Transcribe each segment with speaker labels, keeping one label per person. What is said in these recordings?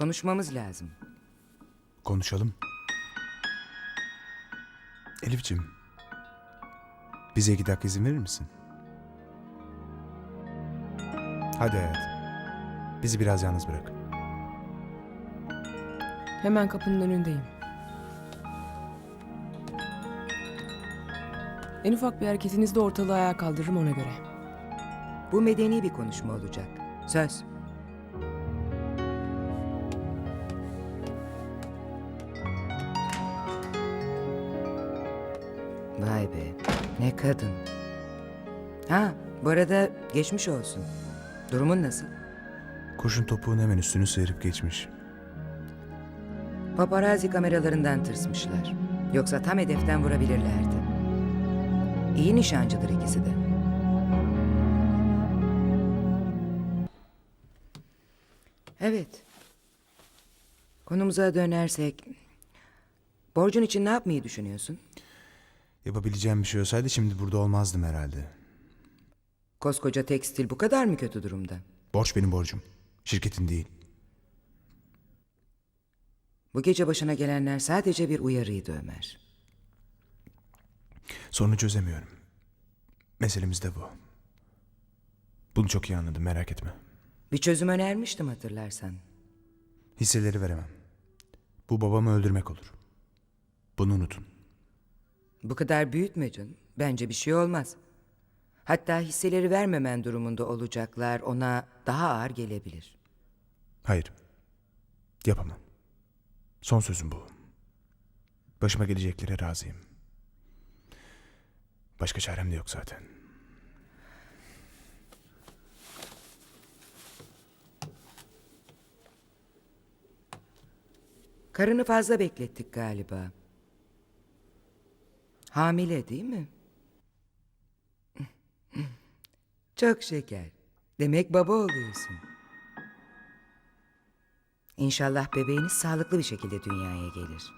Speaker 1: Konuşmamız lazım.
Speaker 2: Konuşalım. Elif'ciğim. Bize iki dakika izin verir misin? Hadi hayat. Bizi biraz yalnız bırak.
Speaker 3: Hemen kapının önündeyim. En ufak bir hareketinizde ortalığı ayağa kaldırırım ona göre.
Speaker 1: Bu medeni bir konuşma olacak. Söz. Vay be. Ne kadın. Ha, bu arada geçmiş olsun. Durumun nasıl?
Speaker 2: Kurşun topuğun hemen üstünü sıyırıp geçmiş.
Speaker 1: Paparazzi kameralarından tırsmışlar. Yoksa tam hedeften vurabilirlerdi. İyi nişancıdır ikisi de. Evet. Konumuza dönersek... Borcun için ne yapmayı düşünüyorsun?
Speaker 2: Yapabileceğim bir şey olsaydı şimdi burada olmazdım herhalde.
Speaker 1: Koskoca tekstil bu kadar mı kötü durumda?
Speaker 2: Borç benim borcum. Şirketin değil.
Speaker 1: Bu gece başına gelenler sadece bir uyarıydı Ömer.
Speaker 2: Sorunu çözemiyorum. Meselemiz de bu. Bunu çok iyi anladım merak etme.
Speaker 1: Bir çözüm önermiştim hatırlarsan.
Speaker 2: Hisseleri veremem. Bu babamı öldürmek olur. Bunu unutun.
Speaker 1: Bu kadar büyütme canım. Bence bir şey olmaz. Hatta hisseleri vermemen durumunda olacaklar ona daha ağır gelebilir.
Speaker 2: Hayır. Yapamam. Son sözüm bu. Başıma geleceklere razıyım. Başka çarem de yok zaten.
Speaker 1: Karını fazla beklettik galiba. Hamile değil mi? Çok şeker. Demek baba oluyorsun. İnşallah bebeğiniz sağlıklı bir şekilde dünyaya gelir.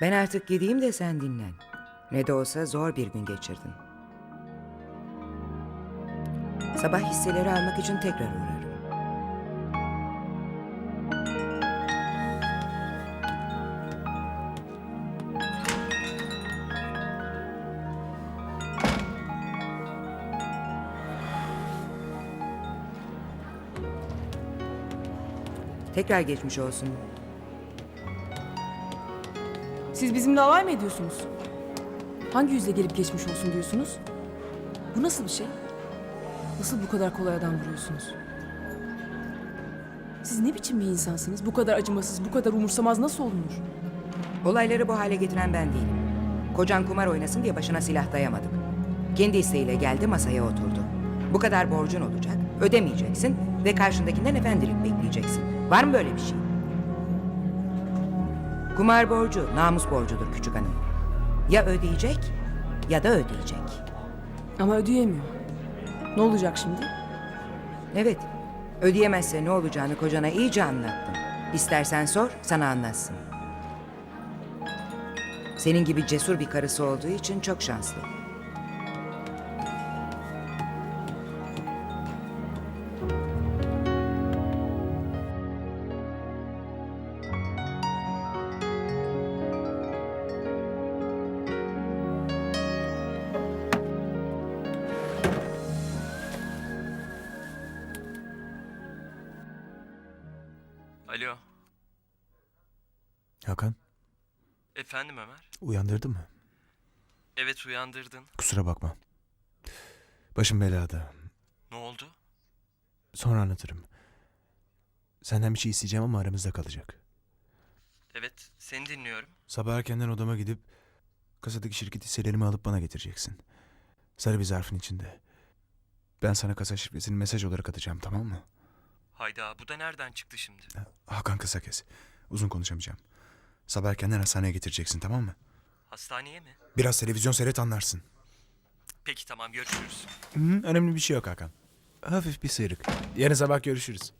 Speaker 1: Ben artık gideyim de sen dinlen. Ne de olsa zor bir gün geçirdin. Sabah hisseleri almak için tekrar uğrarım. Tekrar geçmiş olsun.
Speaker 3: Siz bizimle alay mı ediyorsunuz? Hangi yüzle gelip geçmiş olsun diyorsunuz? Bu nasıl bir şey? Nasıl bu kadar kolay adam vuruyorsunuz? Siz ne biçim bir insansınız? Bu kadar acımasız, bu kadar umursamaz nasıl olunur?
Speaker 1: Olayları bu hale getiren ben değilim. Kocan kumar oynasın diye başına silah dayamadık. Kendi isteğiyle geldi masaya oturdu. Bu kadar borcun olacak, ödemeyeceksin ve karşındakinden efendilik bekleyeceksin. Var mı böyle bir şey? Kumar borcu, namus borcudur küçük hanım. Ya ödeyecek ya da ödeyecek.
Speaker 3: Ama ödeyemiyor. Ne olacak şimdi?
Speaker 1: Evet, ödeyemezse ne olacağını kocana iyice anlattım. İstersen sor, sana anlatsın. Senin gibi cesur bir karısı olduğu için çok şanslı.
Speaker 4: Alo.
Speaker 2: Hakan
Speaker 4: Efendim Ömer?
Speaker 2: uyandırdı mı?
Speaker 4: Evet uyandırdın.
Speaker 2: Kusura bakma. Başım belada.
Speaker 4: Ne oldu?
Speaker 2: Sonra anlatırım. Senden bir şey isteyeceğim ama aramızda kalacak.
Speaker 4: Evet seni dinliyorum.
Speaker 2: Sabah erkenden odama gidip kasadaki şirket hisselerimi alıp bana getireceksin. Sarı bir zarfın içinde. Ben sana kasa şifresini mesaj olarak atacağım tamam mı?
Speaker 4: Hayda bu da nereden çıktı şimdi?
Speaker 2: Hakan kısa kes. Uzun konuşamayacağım. Sabah erkenden hastaneye getireceksin tamam mı?
Speaker 4: Hastaneye mi?
Speaker 2: Biraz televizyon seyret anlarsın.
Speaker 4: Peki tamam görüşürüz.
Speaker 2: Hı, önemli bir şey yok Hakan. Hafif bir sıyrık. Yarın sabah görüşürüz.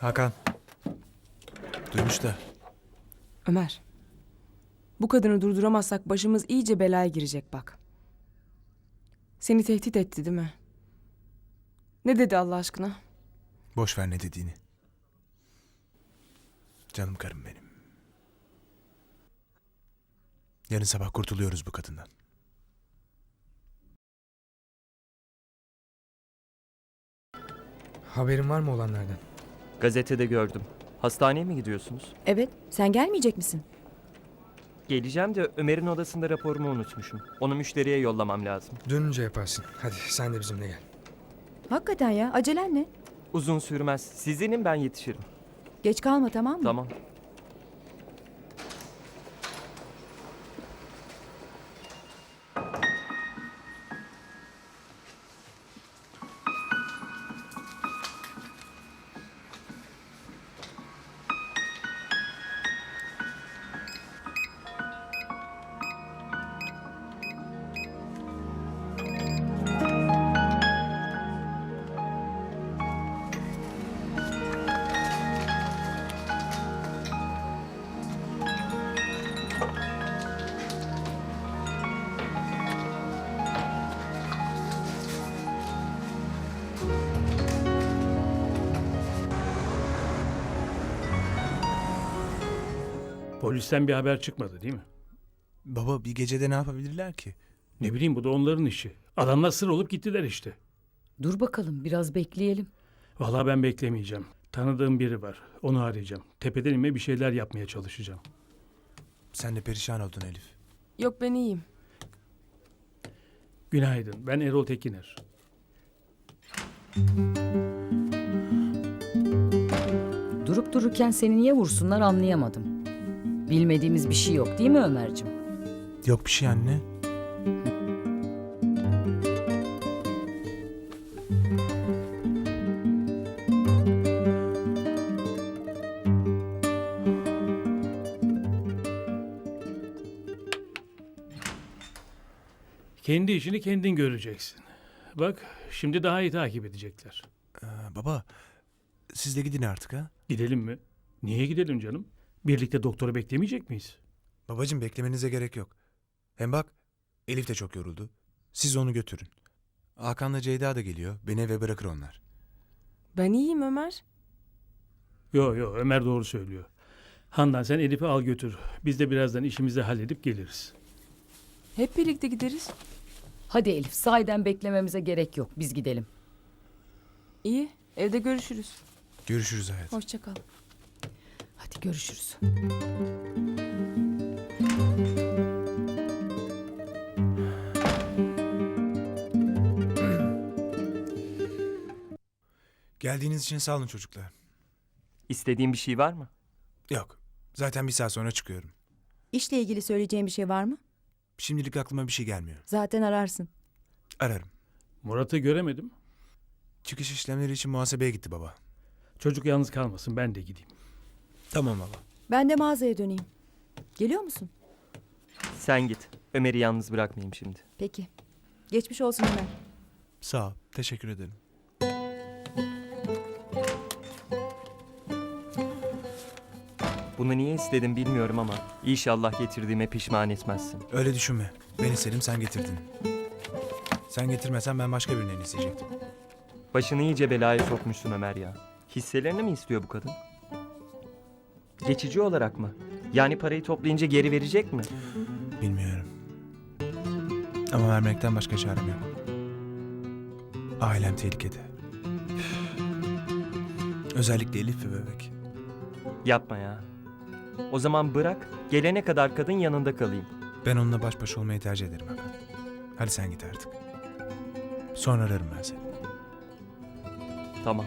Speaker 2: Hakan. Duymuş da.
Speaker 3: Ömer. Bu kadını durduramazsak başımız iyice belaya girecek bak. Seni tehdit etti değil mi? Ne dedi Allah aşkına?
Speaker 2: Boş ver ne dediğini. Canım karım benim. Yarın sabah kurtuluyoruz bu kadından.
Speaker 5: Haberin var mı olanlardan?
Speaker 4: Gazetede gördüm. Hastaneye mi gidiyorsunuz?
Speaker 6: Evet, sen gelmeyecek misin?
Speaker 4: Geleceğim de Ömer'in odasında raporumu unutmuşum. Onu müşteriye yollamam lazım.
Speaker 5: Dönünce yaparsın. Hadi sen de bizimle gel.
Speaker 6: Hakikaten ya, acelen ne?
Speaker 4: Uzun sürmez. Siz inin ben yetişirim.
Speaker 6: Geç kalma tamam mı?
Speaker 4: Tamam.
Speaker 7: Polisten bir haber çıkmadı değil mi?
Speaker 2: Baba bir gecede ne yapabilirler ki?
Speaker 7: Ne bileyim bu da onların işi. Adamlar sır olup gittiler işte.
Speaker 6: Dur bakalım, biraz bekleyelim.
Speaker 7: Vallahi ben beklemeyeceğim. Tanıdığım biri var. Onu arayacağım. Tepeden inme bir şeyler yapmaya çalışacağım.
Speaker 2: Sen de perişan oldun Elif.
Speaker 3: Yok ben iyiyim.
Speaker 7: Günaydın. Ben Erol Tekiner.
Speaker 6: Durup dururken seni niye vursunlar anlayamadım. Bilmediğimiz bir şey yok değil mi Ömerciğim?
Speaker 2: Yok bir şey anne.
Speaker 7: Kendi işini kendin göreceksin. Bak şimdi daha iyi takip edecekler.
Speaker 2: Ee, baba siz de gidin artık ha.
Speaker 7: Gidelim mi? Niye gidelim canım? Birlikte doktoru beklemeyecek miyiz?
Speaker 2: Babacığım beklemenize gerek yok. Hem bak Elif de çok yoruldu. Siz onu götürün. Hakan'la Ceyda da geliyor. Beni eve bırakır onlar.
Speaker 3: Ben iyiyim Ömer.
Speaker 7: Yo yo Ömer doğru söylüyor. Handan sen Elif'i al götür. Biz de birazdan işimizi halledip geliriz.
Speaker 3: Hep birlikte gideriz.
Speaker 6: Hadi Elif, sahiden beklememize gerek yok. Biz gidelim.
Speaker 3: İyi, evde görüşürüz.
Speaker 2: Görüşürüz hayatım.
Speaker 3: Hoşça kal.
Speaker 6: Hadi görüşürüz.
Speaker 2: Geldiğiniz için sağ olun çocuklar.
Speaker 4: İstediğin bir şey var mı?
Speaker 2: Yok. Zaten bir saat sonra çıkıyorum.
Speaker 8: İşle ilgili söyleyeceğim bir şey var mı?
Speaker 2: Şimdilik aklıma bir şey gelmiyor.
Speaker 8: Zaten ararsın.
Speaker 2: Ararım.
Speaker 7: Murat'ı göremedim.
Speaker 2: Çıkış işlemleri için muhasebeye gitti baba.
Speaker 7: Çocuk yalnız kalmasın ben de gideyim.
Speaker 2: Tamam baba.
Speaker 8: Ben de mağazaya döneyim. Geliyor musun?
Speaker 4: Sen git. Ömer'i yalnız bırakmayayım şimdi.
Speaker 8: Peki. Geçmiş olsun Ömer.
Speaker 2: Sağ ol. Teşekkür ederim.
Speaker 4: Bunu niye istedim bilmiyorum ama inşallah getirdiğime pişman etmezsin.
Speaker 2: Öyle düşünme. Ben istedim sen getirdin. Sen getirmesen ben başka birinden isteyecektim.
Speaker 4: Başını iyice belaya sokmuşsun Ömer ya. Hisselerini mi istiyor bu kadın? Geçici olarak mı? Yani parayı toplayınca geri verecek mi?
Speaker 2: Bilmiyorum. Ama vermekten başka çarem yok. Ailem tehlikede. Özellikle Elif ve bebek.
Speaker 4: Yapma ya. O zaman bırak, gelene kadar kadın yanında kalayım.
Speaker 2: Ben onunla baş başa olmayı tercih ederim hemen. Hadi sen git artık. Sonra ararım ben seni.
Speaker 4: Tamam.